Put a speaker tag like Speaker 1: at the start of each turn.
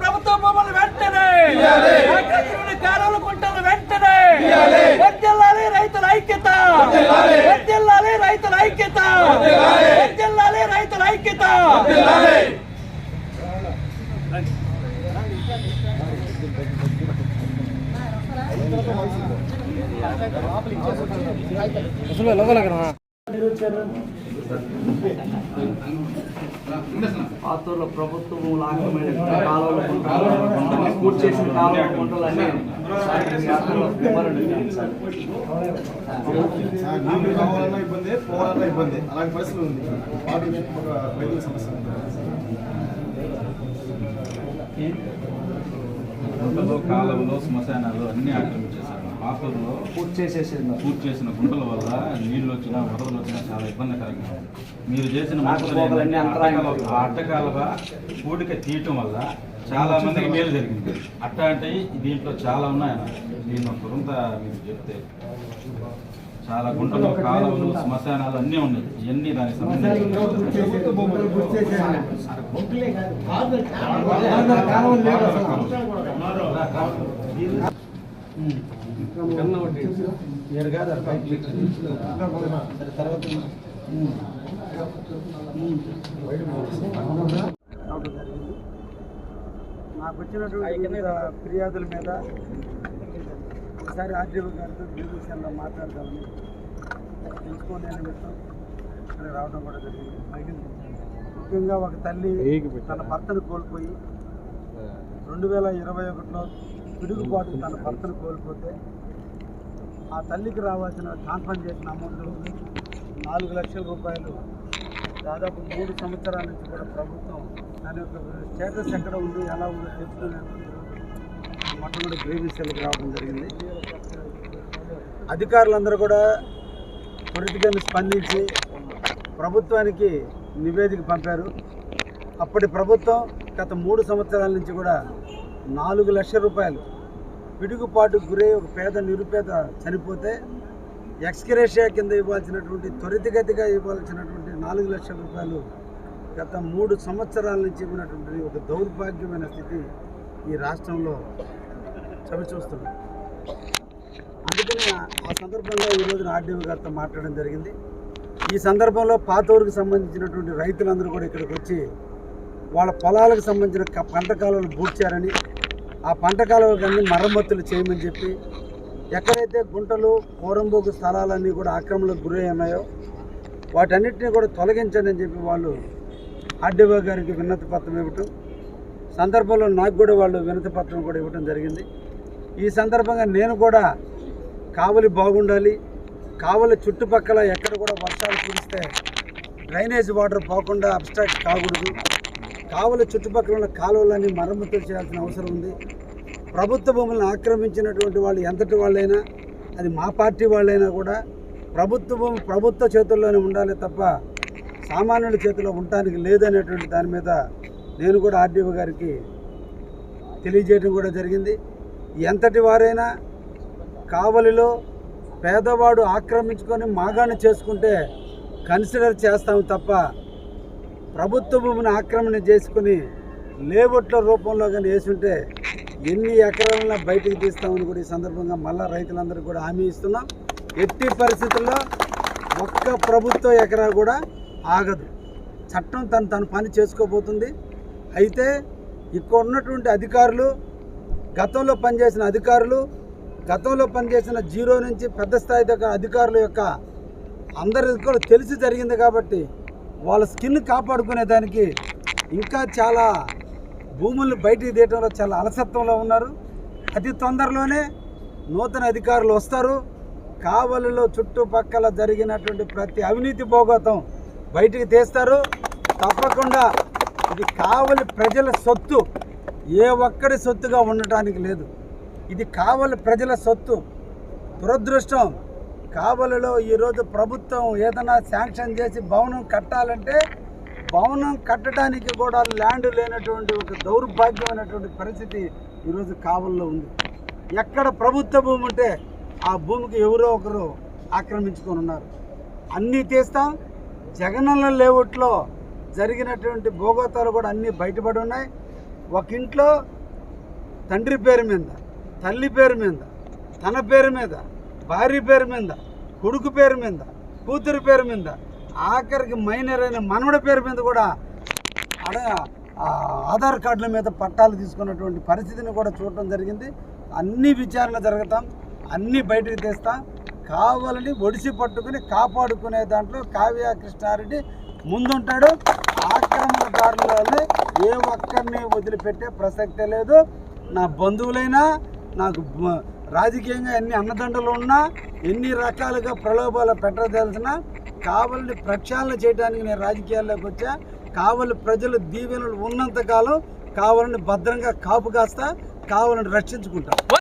Speaker 1: ప్రభుత్వ భూములు వెంటనే కాలువలు కుంటలు వెంటనే వర్ధిల్లాలి రైతుల ఐక్యత. వర్ధిల్లాలి రైతుల ఐక్యత. వర్ధిల్లాలి రైతుల ఐక్యత.
Speaker 2: ఆతూరులో ప్రభుత్వం లాగమైన కాలువలు పూర్తి చేసిన కాలువల
Speaker 3: నీళ్ళు కావాలన్నా ఇబ్బంది పోవాలన్నా ఇబ్బంది. అలాంటి పరిస్థితి ఉంది. వాటి ఒక రైతుల సమస్య ఉంది.
Speaker 4: గుంటలు కాలువలు శ్మశానాలు అన్ని ఆక్రమించేశారు. ఆకూరులో
Speaker 2: పూర్తి చేసేసింది.
Speaker 4: పూర్తి చేసిన గుంటల వల్ల నీళ్ళు వచ్చినా వరదలు వచ్చినా చాలా ఇబ్బందికరంగా ఉంది. మీరు చేసిన అడ్డకాలువ పూడిక తీయటం వల్ల చాలా మందికి మేలు జరిగింది. అట్లాంటి దీంట్లో చాలా ఉన్నాయన్న దీని ఒక కొంత మీరు చెప్తే చాలా గుంటలు కాలువలు శ్మశానాలు అన్నీ ఉన్నాయి. ఇవన్నీ దానికి
Speaker 5: నాకు వచ్చినటువంటి ఫిర్యాదుల మీద ఒకసారి ఆర్డీఓ గారితో బీబీసీలో మాట్లాడదామని తెలుసుకునే నిమిత్తం ఇక్కడ రావడం కూడా జరిగింది. ముఖ్యంగా ఒక తల్లి తన భర్తను కోల్పోయి రెండు వేల ఇరవై ఒకటిలో పిడుగుబాటు తన భర్తను కోల్పోతే ఆ తల్లికి రావాల్సిన కాన్ఫర్మ్ అమౌంట్ నాలుగు లక్షల రూపాయలు. దాదాపు మూడు సంవత్సరాల నుంచి కూడా ప్రభుత్వం దాని యొక్క స్టేటస్ ఎక్కడ ఉంది ఎలా ఉందో తెలుసుకునే మొట్టమొదటి గ్రీవెన్సీలకు రావడం జరిగింది. అధికారులందరూ కూడా త్వరితగానే స్పందించి ప్రభుత్వానికి నివేదిక పంపారు. అప్పటి ప్రభుత్వం గత మూడు సంవత్సరాల నుంచి కూడా నాలుగు లక్షల రూపాయలు పిడుగుపాటు గురై ఒక పేద నిరుపేద చనిపోతే ఎక్స్గ్రేషియా కింద ఇవ్వాల్సినటువంటి త్వరితగతిగా ఇవ్వాల్సినటువంటి నాలుగు లక్షల రూపాయలు గత మూడు సంవత్సరాల నుంచి ఉన్నటువంటి ఒక దౌర్భాగ్యమైన స్థితి ఈ రాష్ట్రంలో చవిచూస్తున్నాం అందుకని ఆ- ఆ సందర్భంగా ఈ రోజున ఆర్డీఓ గారితో మాట్లాడడం జరిగింది. ఈ సందర్భంలో పాతూరుకు సంబంధించినటువంటి రైతులందరూ కూడా ఇక్కడికి వచ్చి వాళ్ళ పొలాలకు సంబంధించిన పంట కాలువలు పూడ్చారని ఆ పంట కాలువలకు అన్ని మరమ్మతులు చేయమని చెప్పి ఎక్కడైతే గుంటలు కోరంబోకు స్థలాలన్నీ కూడా ఆక్రమణకు గురి ఉన్నాయో వాటన్నిటిని కూడా తొలగించండి అని చెప్పి వాళ్ళు ఆర్డీఓ గారికి వినతి పత్రం ఇవ్వటం సందర్భంలో నాకు కూడా వాళ్ళు వినతి పత్రం కూడా ఇవ్వటం జరిగింది. ఈ సందర్భంగా నేను కూడా కావలి బాగుండాలి కావలి చుట్టుపక్కల ఎక్కడ కూడా వర్షాలు కురిస్తే డ్రైనేజ్ వాటర్ పోకుండా అబ్స్ట్రాక్ట్ కాకూడదు. కావల చుట్టుపక్కల ఉన్న కాలువలన్నీ మరమ్మతులు చేయాల్సిన అవసరం ఉంది. ప్రభుత్వ భూములను ఆక్రమించినటువంటి వాళ్ళు ఎంతటి వాళ్ళైనా అది మా పార్టీ వాళ్ళైనా కూడా ప్రభుత్వ భూమి ప్రభుత్వ చేతుల్లోనే ఉండాలి తప్ప సామాన్యుల చేతిలో ఉండటానికి లేదనేటువంటి దాని మీద నేను కూడా ఆర్డీఓ గారికి తెలియజేయడం కూడా జరిగింది. ఎంతటి వారైనా కావలిలో పేదవాడు ఆక్రమించుకొని మాగాణి చేసుకుంటే కన్సిడర్ చేస్తాము తప్ప ప్రభుత్వ భూమిని ఆక్రమణ చేసుకుని లేబొట్ల రూపంలో కానీ వేసుంటే ఎన్ని ఎకరాలన్నా బయటికి తీస్తామని కూడా ఈ సందర్భంగా మళ్ళా రైతులందరికీ కూడా హామీ ఇస్తున్నాం. ఎట్టి పరిస్థితుల్లో ఒక్క ప్రభుత్వ ఎకరా కూడా ఆగదు. చట్టం తను తన పని చేసుకోబోతుంది. అయితే ఇక్కడ ఉన్నటువంటి అధికారులు గతంలో పనిచేసిన అధికారులు గతంలో పనిచేసిన జీరో నుంచి పెద్ద స్థాయి దగ్గర అధికారుల యొక్క అందరికీ కూడా తెలిసి జరిగింది కాబట్టి వాళ్ళ స్కిన్ కాపాడుకునే దానికి ఇంకా చాలా భూములను బయటికి తీయటంలో చాలా అలసత్వంలో ఉన్నారు. అతి తొందరలోనే నూతన అధికారులు వస్తారు. కావలిలో చుట్టుపక్కల జరిగినటువంటి ప్రతి అవినీతి భోగోతం బయటికి తీస్తారు. తప్పకుండా ఇది కావలి ప్రజల సొత్తు. ఏ ఒక్కడి సొత్తుగా ఉండటానికి లేదు. ఇది కావలి ప్రజల సొత్తు. దురదృష్టం. కావలిలో ఈరోజు ప్రభుత్వం ఏదైనా శాంక్షన్ చేసి భవనం కట్టాలంటే భవనం కట్టడానికి కూడా ల్యాండ్ లేనటువంటి ఒక దౌర్భాగ్యమైనటువంటి పరిస్థితి ఈరోజు కావల్లో ఉంది. ఎక్కడ ప్రభుత్వ భూమి ఉంటే ఆ భూమికి ఎవరో ఒకరు ఆక్రమించుకొని ఉన్నారు. అన్నీ తీస్తాం. జగనన్న లేఅవుట్లో జరిగినటువంటి భోగోతాలు కూడా అన్నీ బయటపడి ఉన్నాయి. ఒక ఇంట్లో తండ్రి పేరు మీద తల్లి పేరు మీద తన పేరు మీద భార్య పేరు మీద కొడుకు పేరు మీద కూతురు పేరు మీద ఆఖరికి మైనర్ అయిన మనవడి పేరు మీద కూడా అడ ఆధార్ కార్డుల మీద పట్టాలు తీసుకున్నటువంటి పరిస్థితిని కూడా చూడటం జరిగింది. అన్ని విచారణ జరుగుతాం అన్ని బయటకు తీస్తాం. కావాలని ఒడిసి పట్టుకుని కాపాడుకునే దాంట్లో కావ్య కృష్ణారెడ్డి ముందుంటాడు. ఆక్రమణదారులని ఏ ఒక్కరిని వదిలిపెట్టే ప్రసక్తే లేదు. నా బంధువులైనా నాకు రాజకీయంగా ఎన్ని అన్నదండలు ఉన్నా ఎన్ని రకాలుగా ప్రలోభాలు పెట్టదలిసినా కావాలని ప్రక్షాళన చేయడానికి నేను రాజకీయాల్లోకి వచ్చా. కావలి ప్రజలు దీవెనలు ఉన్నంతకాలం కావాలని భద్రంగా కాపు కాస్తా కావాలని రక్షించుకుంటా.